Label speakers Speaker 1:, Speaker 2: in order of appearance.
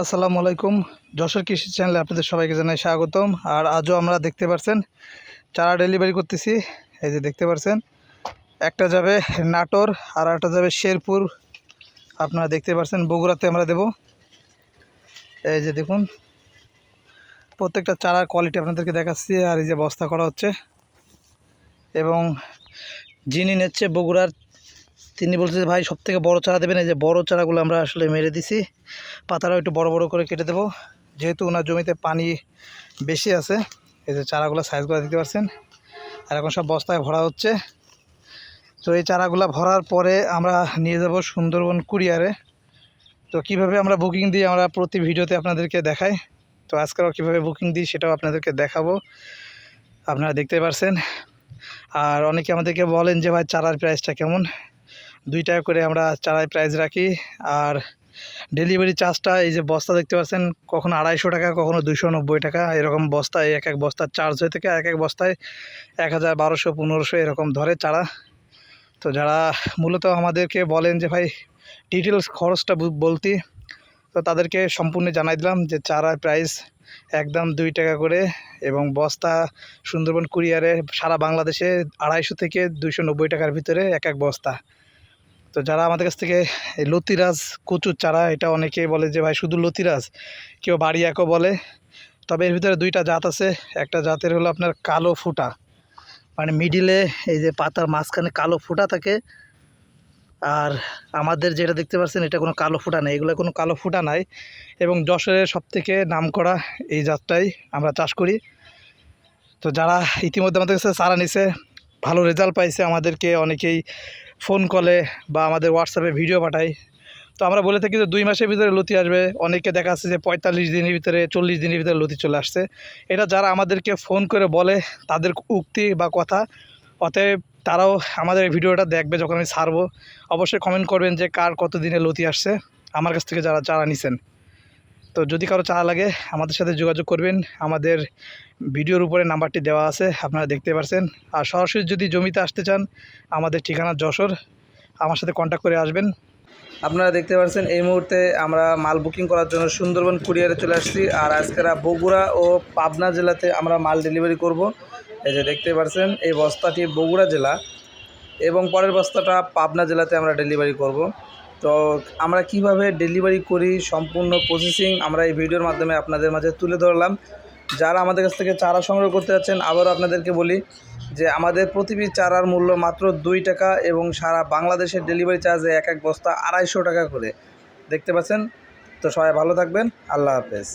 Speaker 1: আসসালামু আলাইকুম। যশোর কৃষি চ্যানেলে আপনাদের সবাইকে জানাই স্বাগতম। আর আজও আমরা দেখতে পাচ্ছেন চারা ডেলিভারি করতেছি। এই যে দেখতে পাচ্ছেন একটা যাবে নাটোর, আর একটা যাবে শেরপুর। আপনারা দেখতে পাচ্ছেন বগুড়াতে আমরা দেব। এই যে দেখুন, প্রত্যেকটা চারার কোয়ালিটি আপনাদেরকে দেখাচ্ছি, আর এই যে বস্তা করা হচ্ছে। এবং যিনি নিচ্ছে বগুড়ার তিনি বলছে যে, ভাই সব থেকে বড়ো চারা দেবেন, এই যে বড়ো চারাগুলো আমরা আসলে মেরে দিছি। পাতাটাও একটু বড় বড় করে কেটে দেবো। যেহেতু ওনার জমিতে পানি বেশি আছে, এই যে চারাগুলো সাইজগুলো দিতে পারছেন আর এখন সব বস্তায় ভরা হচ্ছে। তো এই চারাগুলো ভরার পরে আমরা নিয়ে যাব সুন্দরবন কুরিয়ারে। তো কীভাবে আমরা বুকিং দিই, আমরা প্রতি ভিডিওতে আপনাদেরকে দেখাই। তো আজকেও কীভাবে বুকিং দিই, সেটাও আপনাদেরকে দেখাবো। আপনারা দেখতে পারছেন। আর অনেকে আমাদেরকে বলেন যে, ভাই, চারার প্রাইসটা কেমন? দুই টাকা করে আমরা চারায় প্রাইস রাখি। আর ডেলিভারি চার্জটা এই যে বস্তা দেখতে পাচ্ছেন, কখনো আড়াইশো টাকা, কখনো দুশো নব্বই টাকা। এরকম বস্তায় এক এক বস্তার চার্জ হয়ে থাকে, এক এক বস্তায় এক হাজার বারোশো, পনেরোশো এরকম ধরে চারা। তো যারা মূলত আমাদেরকে বলেন যে, ভাই ডিটেলস খরচটা বলতি। তো তাদেরকে সম্পূর্ণ জানাই দিলাম যে চারার প্রাইস একদম দুই টাকা করে এবং বস্তা সুন্দরবন কুরিয়ারে সারা বাংলাদেশে আড়াইশো থেকে দুশো নব্বই টাকার ভিতরে এক এক বস্তা। তো যারা আমাদের কাছ থেকে এই লতিরাজ, কচুর চারা, এটা অনেকে বলে যে, ভাই, শুধু লতিরাজ? কেউ বাড়ি একও বলে। তবে এর ভিতরে দুইটা জাত আছে। একটা জাতের হলো আপনার কালো ফুটা। মানে মিডিলে এই যে পাতার মাঝখানে কালো ফুটা থাকে। আর আমাদের যেটা দেখতে পাচ্ছেন, এটা কোনো কালো ফুটা নেই। এগুলো কোনো কালো ফুটা নাই। এবং যশোরের সব থেকে নাম করা এই জাতটাই আমরা চাষ করি। তো যারা ইতিমধ্যে আমাদের কাছে চারা নিছে, ভালো রেজাল্ট পাইছে আমাদেরকে। অনেকেই ফোন কলে বা আমাদের হোয়াটসঅ্যাপে ভিডিও পাঠায় তো আমরা বলে থাকি যে দুই মাসের ভিতরে লতি আসবে। অনেকে দেখা আসছে যে পঁয়তাল্লিশ দিনের ভিতরে, চল্লিশ দিনের ভিতরে লতি চলে আসছে। এটা যারা আমাদেরকে ফোন করে বলে তাদের উক্তি বা কথা, অতএব তারাও আমাদের ভিডিওটা দেখবে যখন আমি ছাড়বো। অবশ্যই কমেন্ট করবেন যে কার কত দিনে লতি আসছে। আমার কাছ থেকে যারা যারা নিছেন। তো যদি কারও চারা লাগে, আমাদের সাথে যোগাযোগ করবেন। আমাদের ভিডিওর উপরে নাম্বারটি দেওয়া আছে, আপনারা দেখতে পারছেন। আর সরাসরি যদি জমিতে আসতে চান, আমাদের ঠিকানা যশোর। আমার সাথে কন্ট্যাক্ট করে আসবেন। আপনারা দেখতে পাচ্ছেন এই মুহূর্তে আমরা মাল বুকিং করার জন্য সুন্দরবন কুরিয়ারে চলে আসছি। আর আজকেরা বগুড়া ও পাবনা জেলাতে আমরা মাল ডেলিভারি করব। এই যে দেখতে পাচ্ছেন এই বস্তাটি বগুড়া জেলা এবং পরের বস্তাটা পাবনা জেলাতে আমরা ডেলিভারি করব। তো আমরা কীভাবে ডেলিভারি করি, সম্পূর্ণ প্রসেসিং আমরা এই ভিডিওর মাধ্যমে আপনাদের মাঝে তুলে ধরলাম। যারা আমাদের কাছ থেকে চারা সংগ্রহ করতে যাচ্ছেন, আবারও আপনাদেরকে বলি যে আমাদের প্রতিটি চারার মূল্য মাত্র দুই টাকা এবং সারা বাংলাদেশের ডেলিভারি চার্জে এক এক বস্তা আড়াইশো টাকা করে। দেখতে পাচ্ছেন? তো সবাই ভালো থাকবেন। আল্লাহ হাফেজ।